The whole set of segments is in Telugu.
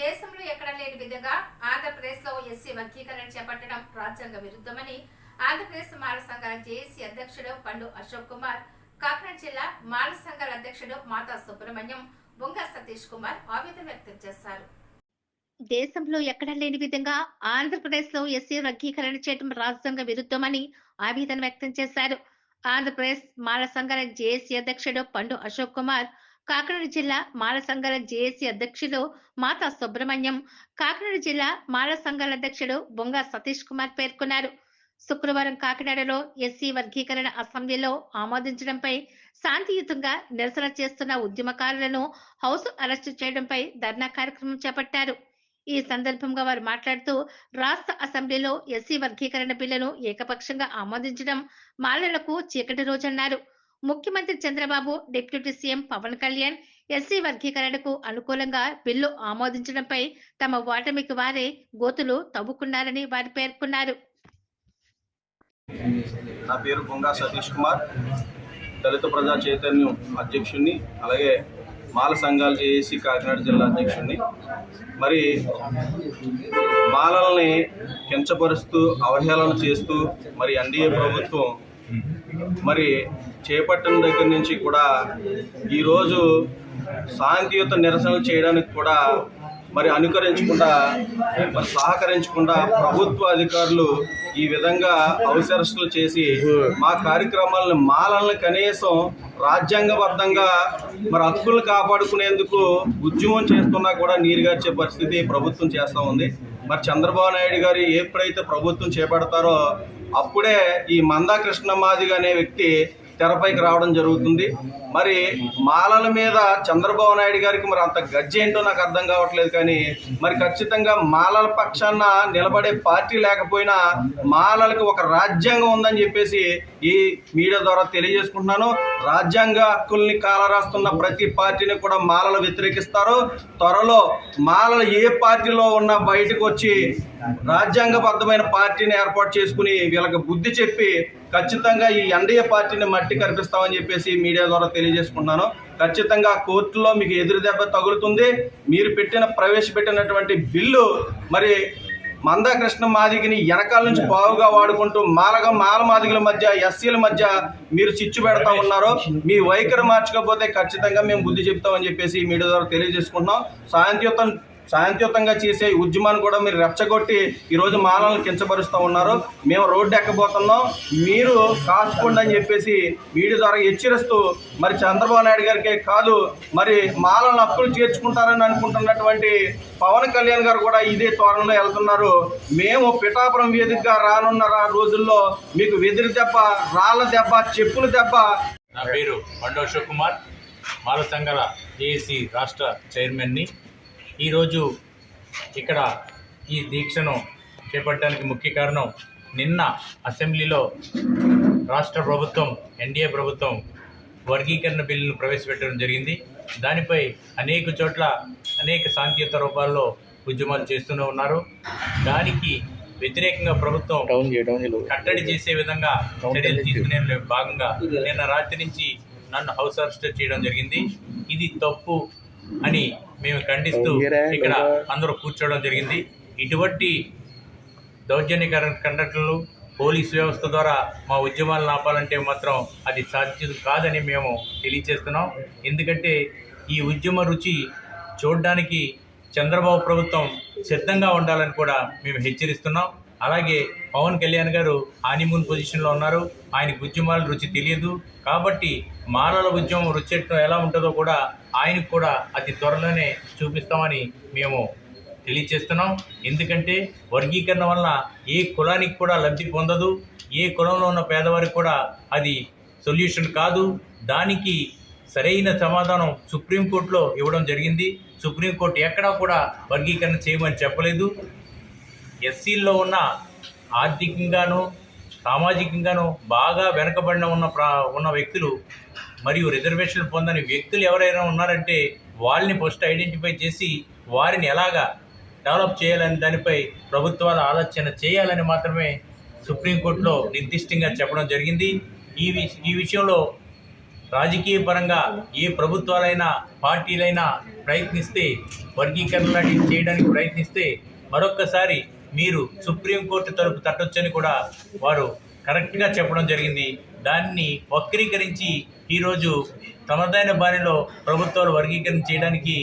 దేశంలో ఎక్కడ లేని విధంగా ఆంధ్రప్రదేశ్లో ఎస్సీ వర్గీకరణ చేపట్టడం రాజ్యాంగ విరుద్ధమని ఆంధ్రప్రదేశ్ మాల సంఘాల జేఏసీ అధ్యక్షుడు పండు అశోక్ కుమార్ కాకినాడ జిల్లా మాల సంఘాల అధ్యక్షుడు మాతా సుబ్రహ్మణ్యం బొంగ సతీష్ కుమార్ ఆవేదన వ్యక్తం చేశారు. దేశంలో ఎక్కడా లేని విధంగా ఆంధ్రప్రదేశ్లో ఎస్సీ వర్గీకరణ చేయడం రాజ్యాంగ విరుద్ధమని ఆవేదన వ్యక్తం చేశారు. ఆంధ్రప్రదేశ్ మాల సంఘాల జేఏసీ అధ్యక్షుడు పండు అశోక్ కుమార్ కాకినాడ జిల్లా మాల సంఘాల జేఏసీ అధ్యక్షులు మాతా సుబ్రహ్మణ్యం కాకినాడ జిల్లా మాల సంఘాల అధ్యక్షుడు బొంగ సతీష్ కుమార్ పేర్కొన్నారు. శుక్రవారం కాకినాడలో ఎస్సీ వర్గీకరణ అసెంబ్లీలో ఆమోదించడంపై శాంతియుతంగా నిరసన చేస్తున్న ఉద్యమకారులను హౌస్ అరెస్టు చేయడంపై ధర్నా కార్యక్రమం చేపట్టారు. ఈ సందర్భంగా వారు మాట్లాడుతూ రాష్ట్ర అసెంబ్లీలో ఎస్సీ వర్గీకరణ బిల్లును ఏకపక్షంగా ఆమోదించడం మాలలకు చీకటి రోజన్నారు ముఖ్యమంత్రి Chandrababu deputy CM Pawan Kalyan SC వర్గీకరణకు అనుకూలంగా బిల్లు ఆమోదించడంపై తమ ఓటమికి వారే గోతులు తవ్వుకున్నారని వారు పేర్కొన్నారు. నా పేరు బొంగా సతీష్ కుమార్. దళిత ప్రజా చైతన్యం అధ్యక్షుడిని అలాగే మాల సంఘాలు చేసి కాకినాడ జిల్లా అధ్యక్షుడిని మరి మాలల్ని కించపరుస్తూ అవహేళన చేస్తూ మరి ఎన్డీఏ ప్రభుత్వం మరి చేపట్టిన దగ్గర నుంచి కూడా ఈరోజు శాంతియుత నిరసనలు చేయడానికి కూడా మరి అనుకరించకుండా మరి సహకరించకుండా ప్రభుత్వ అధికారులు ఈ విధంగా అవసరస్తులు చేసి మా కార్యక్రమాలను మాలలను కనీసం రాజ్యాంగబద్ధంగా మరి హక్కులు కాపాడుకునేందుకు ఉద్యమం చేస్తున్నా కూడా నీరుగార్చే పరిస్థితి ప్రభుత్వం చేస్తూ ఉంది. మరి చంద్రబాబు నాయుడు గారు ఎప్పుడైతే ప్రభుత్వం చేపడతారో అప్పుడే ఈ మందా కృష్ణమాదిగ అనే వ్యక్తి తెరపైకి రావడం జరుగుతుంది. మరి మాలల మీద చంద్రబాబు నాయుడు గారికి మరి అంత గజ్జి ఏంటో నాకు అర్థం కావట్లేదు కానీ మరి ఖచ్చితంగా మాలల పక్షాన నిలబడే పార్టీ లేకపోయినా మాలలకు ఒక రాజ్యాంగం ఉందని చెప్పేసి ఈ మీడియా ద్వారా తెలియజేసుకుంటున్నాను. రాజ్యాంగ హక్కుల్ని కాలరాస్తున్న ప్రతి పార్టీని కూడా మాలలు వ్యతిరేకిస్తారు. త్వరలో మాలలు ఏ పార్టీలో ఉన్నా బయటకు వచ్చి రాజ్యాంగబద్ధమైన పార్టీని ఏర్పాటు చేసుకుని వీళ్ళకి బుద్ధి చెప్పి ఖచ్చితంగా ఈ ఎన్డీఏ పార్టీని మట్టి కనిపిస్తామని చెప్పేసి మీడియా ద్వారా తెలియజేసుకున్నాను ఖచ్చితంగా కోర్టులో మీకు ఎదురు దెబ్బ తగులుతుంది. మీరు పెట్టిన ప్రవేశపెట్టినటువంటి బిల్లు మరి మందాకృష్ణ మాదిగిని వెనకాల నుంచి బావుగా వాడుకుంటూ మాలగా మాల మాదిగుల మధ్య ఎస్సీల మధ్య మీరు చిచ్చు పెడతా ఉన్నారు. మీ వైఖరి మార్చకపోతే ఖచ్చితంగా మేము బుద్ధి చెప్తామని చెప్పేసి మీడియా ద్వారా తెలియజేసుకుంటున్నాం. సాయంత్రం శాంతియుతంగా చేసే ఉద్యమాన్ని కూడా మీరు రెచ్చగొట్టి ఈరోజు మాలలను కించపరుస్తూ ఉన్నారు. మేము రోడ్డు ఎక్కబోతున్నాం. మీరు కాసుకోండి అని చెప్పేసి వీడియో ద్వారా హెచ్చరిస్తూ మరి చంద్రబాబు నాయుడు గారికే కాదు మరి మాలను అప్పులు చేర్చుకుంటారని అనుకుంటున్నటువంటి పవన్ కళ్యాణ్ గారు కూడా ఇదే త్వరలో వెళ్తున్నారు. మేము పిఠాపురం వేదికగా రానున్న రా- రోజుల్లో మీకు వెదిరి దెబ్బ రాళ్ళ దెబ్బ చెప్పుల దెబ్బ. నా పేరు పండు అశోక్ కుమార్. మాల సంఘాల జేఏసీ రాష్ట్ర చైర్మన్ని. ఈరోజు ఇక్కడ ఈ దీక్షను చేపట్టడానికి ముఖ్య కారణం నిన్న అసెంబ్లీలో రాష్ట్ర ప్రభుత్వం ఎన్డీఏ ప్రభుత్వం వర్గీకరణ బిల్లును ప్రవేశపెట్టడం జరిగింది. దానిపై అనేక చోట్ల అనేక శాంతియుత రూపాల్లో ఉద్యమాలు చేస్తూనే ఉన్నారు. దానికి వ్యతిరేకంగా ప్రభుత్వం కట్టడి చేసే విధంగా చర్యలు తీసుకునే భాగంగా నిన్న రాత్రి నుంచి నన్ను హౌస్ అరెస్ట్ చేయడం జరిగింది. ఇది తప్పు అని మేము ఖండిస్తూ ఇక్కడ అందరూ కూర్చోవడం జరిగింది. ఇటువంటి దౌర్జన్యకర కండక్టర్లు పోలీస్ వ్యవస్థ ద్వారా మా ఉద్యమాలను ఆపాలంటే మాత్రం అది సాధ్యం కాదని మేము తెలియచేస్తున్నాం. ఎందుకంటే ఈ ఉద్యమ రుచి చూడడానికి చంద్రబాబు ప్రభుత్వం సిద్ధంగా ఉండాలని కూడా మేము హెచ్చరిస్తున్నాం. అలాగే పవన్ కళ్యాణ్ గారు హానిమూన్ పొజిషన్లో ఉన్నారు. ఆయన ఉద్యమాల రుచి తెలియదు. కాబట్టి మాలల ఉద్యమం రుచి ఎలా ఉంటుందో కూడా ఆయనకు కూడా అతి త్వరలోనే చూపిస్తామని మేము తెలియచేస్తున్నాం. ఎందుకంటే వర్గీకరణ వలన ఏ కులానికి కూడా లబ్ధి పొందదు. ఏ కులంలో ఉన్న పేదవారికి కూడా అది సొల్యూషన్ కాదు. దానికి సరైన సమాధానం సుప్రీంకోర్టులో ఇవ్వడం జరిగింది. సుప్రీంకోర్టు ఎక్కడా కూడా వర్గీకరణ చేయమని చెప్పలేదు. ఎస్సీల్లో ఉన్న ఆర్థికంగాను సామాజికంగాను బాగా వెనకబడిన ఉన్న ప్రా ఉన్న వ్యక్తులు మరియు రిజర్వేషన్ పొందని వ్యక్తులు ఎవరైనా ఉన్నారంటే వాళ్ళని ఫస్ట్ ఐడెంటిఫై చేసి వారిని ఎలాగా డెవలప్ చేయాలని దానిపై ప్రభుత్వాలు ఆలోచన చేయాలని మాత్రమే సుప్రీంకోర్టులో నిర్దిష్టంగా చెప్పడం జరిగింది. ఈ వి ఈ విషయంలో రాజకీయ పరంగా ఏ ప్రభుత్వాలైనా పార్టీలైనా ప్రయత్నిస్తే వర్గీకరణ లాంటివి చేయడానికి ప్రయత్నిస్తే మరొక్కసారి మీరు సుప్రీంకోర్టు తరపు తట్టొచ్చని కూడా వారు కరెక్ట్గా చెప్పడం జరిగింది. దాన్ని వక్రీకరించి ఈరోజు తమదైన బారిలో ప్రభుత్వాలు వర్గీకరణ చేయడానికి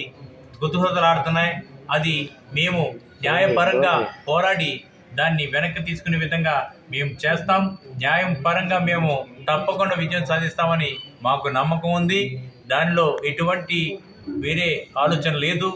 గుతుహతలాడుతున్నాయి. అది మేము న్యాయపరంగా పోరాడి దాన్ని వెనక్కి తీసుకునే విధంగా మేము చేస్తాం. న్యాయం పరంగా మేము తప్పకుండా విజయం సాధిస్తామని మాకు నమ్మకం ఉంది. దానిలో ఎటువంటి వేరే ఆలోచన లేదు.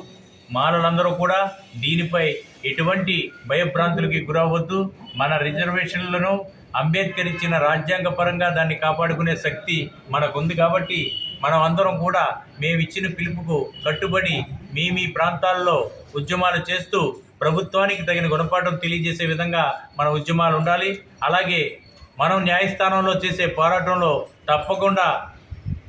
మాలలందరూ కూడా దీనిపై ఎటువంటి భయభ్రాంతులకి గురవద్దు మన రిజర్వేషన్లను అంబేద్కర్ ఇచ్చిన రాజ్యాంగ పరంగా దాన్ని కాపాడుకునే శక్తి మనకుంది కాబట్టి మనం అందరం కూడా మేము ఇచ్చిన పిలుపుకు కట్టుబడి మీ మీ ప్రాంతాల్లో ఉద్యమాలు చేస్తూ ప్రభుత్వానికి తగిన గుణపాఠం తెలియజేసే విధంగా మన ఉద్యమాలు ఉండాలి. అలాగే మనం న్యాయస్థానంలో చేసే పోరాటంలో తప్పకుండా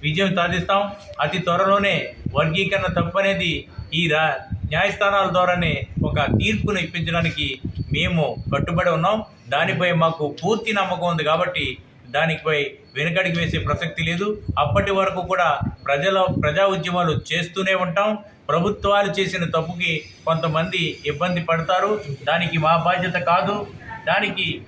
విజయం సాధిస్తాం. అతి త్వరలోనే వర్గీకరణ తప్పనేది ఈ రా న్యాయస్థానాల ద్వారానే ఒక తీర్పును ఇప్పించడానికి మేము కట్టుబడి ఉన్నాం. దానిపై మాకు పూర్తి నమ్మకం ఉంది కాబట్టి దానిపై వెనుకడికి వేసే ప్రసక్తి లేదు. అప్పటి వరకు కూడా ప్రజల ప్రజా ఉద్యమాలు చేస్తూనే ఉంటాం. ప్రభుత్వాలు చేసిన తప్పుకి కొంతమంది ఇబ్బంది పడతారు. దానికి మా బాధ్యత కాదు. దానికి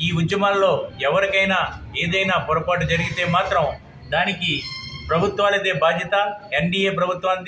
ఈ ఉద్యమాల్లో ఎవరికైనా ఏదైనా పొరపాటు జరిగితే మాత్రం దానికి ప్రభుత్వాలదే బాధ్యత. ఎన్డీఏ ప్రభుత్వాన్ని